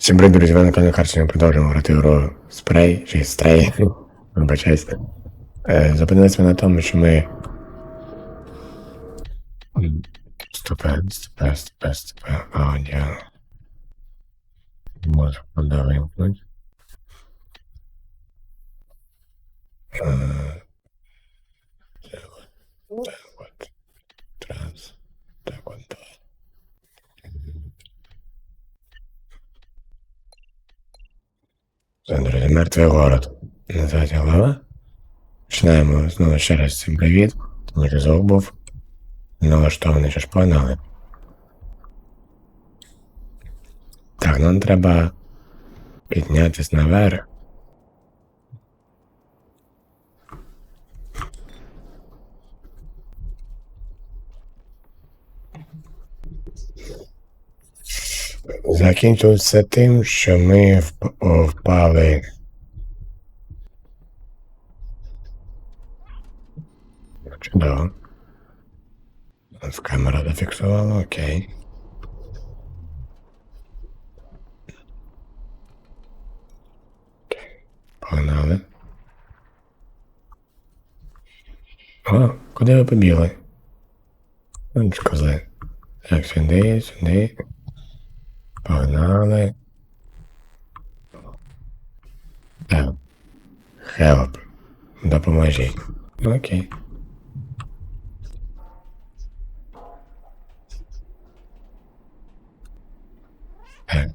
Всім привіт, друзі, ви на каналі ми продовжуємо грати гру спрей, чи стрей, вибачайся. Е, ми на тому, що ми... Ступе, ступе, ступе, ступе, аудіо. Можу подавимкнути. Е, Так от, так от, транс, так от, так. Це, друзі, мертвий город. Називається глава. Починаємо знову ще раз цим привіт. Тому звук був налаштований, що ж погнали. Так, нам треба піднятися наверх. Закінчилося тим, що ми впали. Чудово. Нас камера зафіксувала, окей. Погнали. О, куди ви побігли? Ж козли. Так, сюди, сюди. Погнали. Так. Help. Допоможіть. Окей. Так.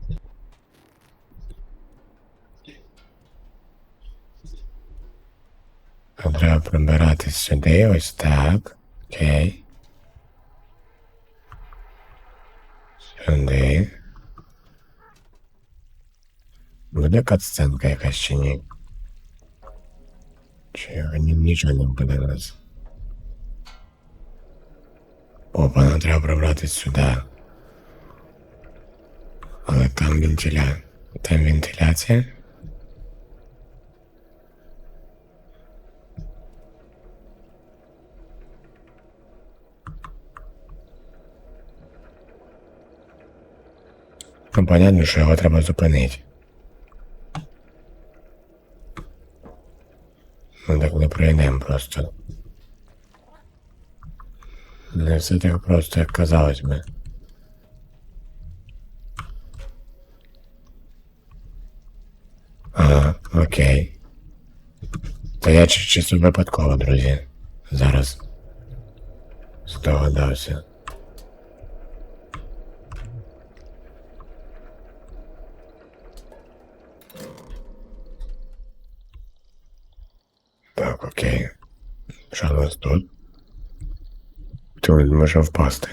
А Треба прибирати сюди, ось так. Окей. Сюди. Буде катсценка якась чи ні? Чи ні, нічого не буде нас? Опа, нам треба пробратись сюди. Але там вентиля... Там вентиляція. Ну, понятно, що його треба зупинити. Ми так не пройдемо просто. Не все так просто, як казалось би. Ага, окей. То я чи- чисто випадково, друзі. Зараз. Здогадався. Так, окей. Що у нас тут? Тут може впасти.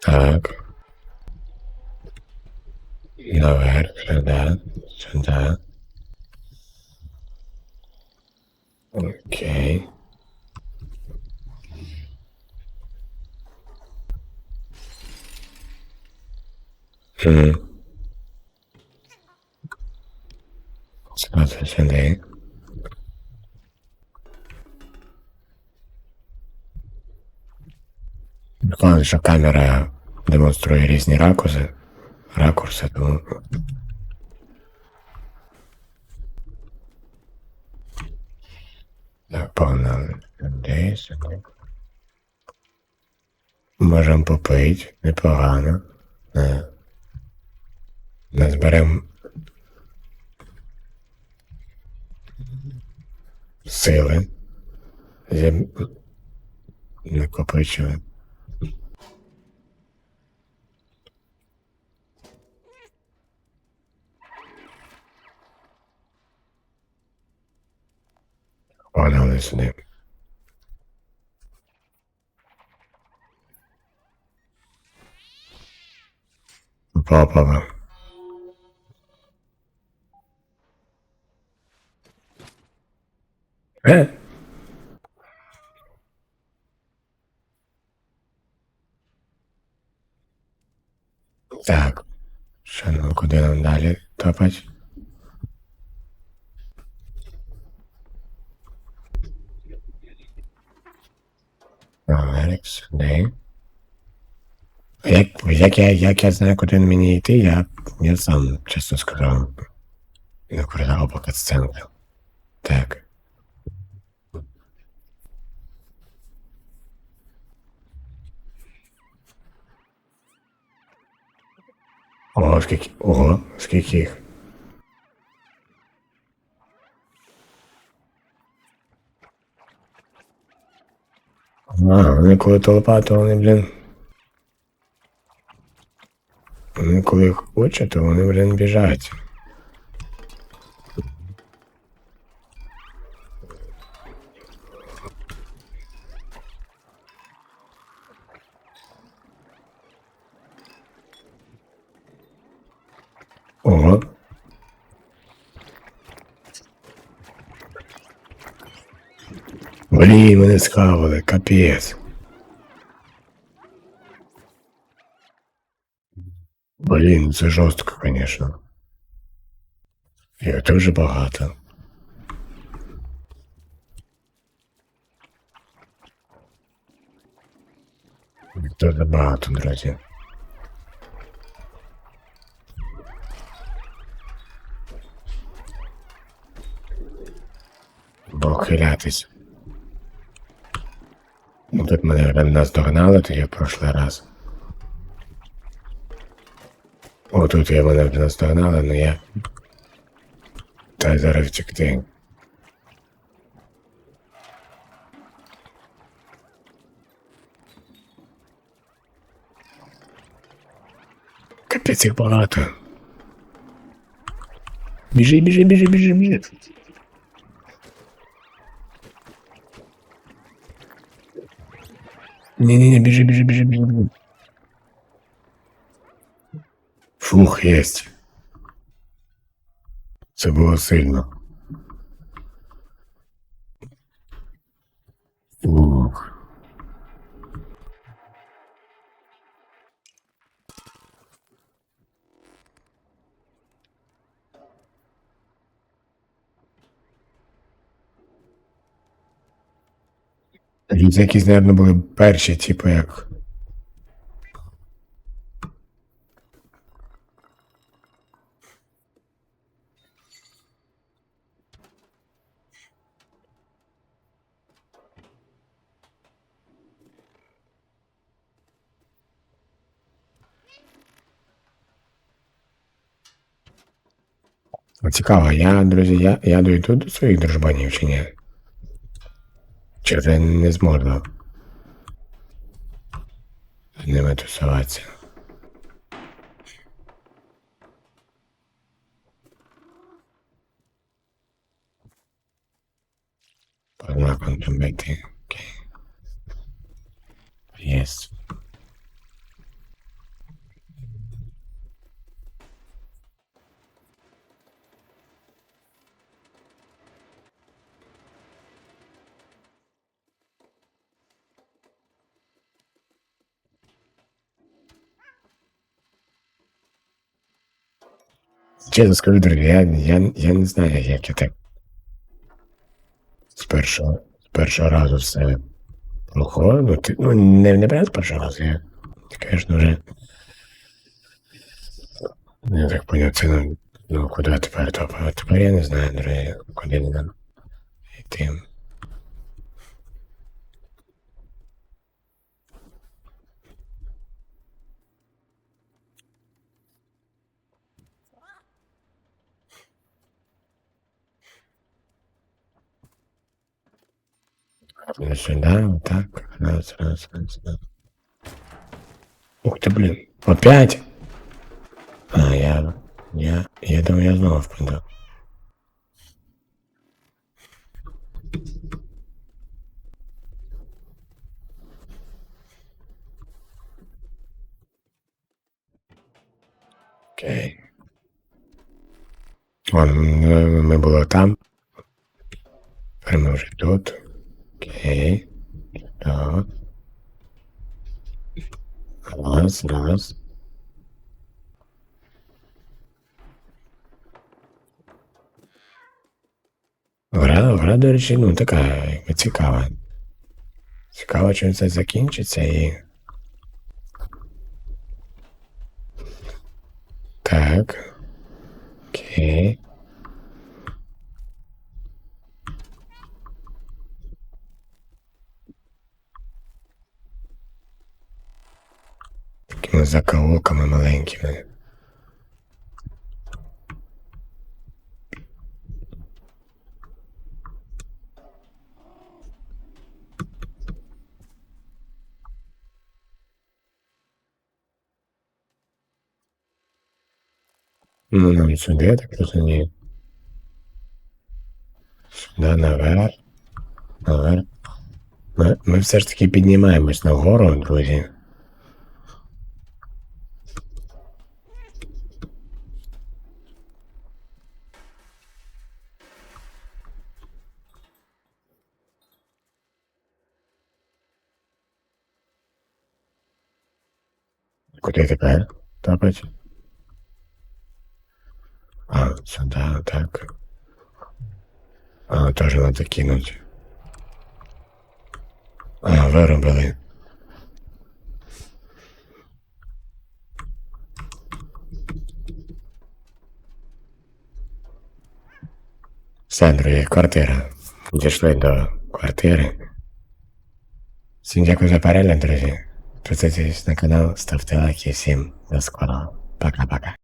Так. Наверх, сюда, сюда. Окей. Хм. Сюди, сюди. Прикольно, що камера демонструє різні ракурси. Ракурси, тому. Так, погнали. Можемо попити, непогано. Не. Назберемо сили. Зі... Накопичуємо. Погнали сюди. Папа. Так. Що ну, куди нам далі топать? Алекс, сюди. Як, як, я, як я знаю, куди мені йти, я, я сам, чесно сказав, не коридору поки сценка. Так. Ого, скільки. Ого, скільки їх. А, вони коли толпа, то вони, блін. Вони коли хочуть, то вони, блін, біжать. Блін, мене схавали, капець. Блін, це жорстко, конечно. Їх дуже багато. Їх Дуже багато, друзі. Похилятись. Ну, Тут мене наздогнали тоді в прошлий раз. О, тут я мене наздогнали, але я. Та й зараз втекти. Капець їх багато. Біжи, біжи, біжи, біжи, біжи. Не-не-не, бежи, бежи, бежи, бежи. Фух, есть. Це було сильно. Фух. Це якісь, мабуть, були перші, типу, як. Цікаво, я, друзі, я, я дойду до своїх дружбанів чи ні? Чи вже не зможу з ними тусуватися? По знаком там бити. Окей. Єс. Чесно скажу, друзі, я, я, я не знаю, як я так з першого, з першого разу все проходило. Ну, ну не, не прямо з першого разу, я, звісно, вже. Я так поняв, це ну, ну куди тепер то? Тепер я не знаю, друзі, куди не йти. Сюда, вот так. Раз, раз, раз, раз. Ух ты, блин. Опять? А, я... Я... Я думаю, я снова впаду. Окей. Вон, ми, ми були там. Тепер ми вже тут. Окей. Так. Раз, раз. Гра, гра, до речі, ну така цікава. Цікаво, чим це закінчиться і. Так. Окей. Закоулками маленькими. Ну, нам сюди, я так розумію. Сюди наверх. Наверх. Ми, ми все ж таки піднімаємось нагору, друзі. Куди тепер? Тапать? А, сюда, так. А, тоже надо кинуть. А, виробили. Все, друзі, квартира. Дійшли до квартири. Всім дякую за перегляд, друзі. Підписуйтесь на канал, ставте лайки, всім до скорого. Пока-пока.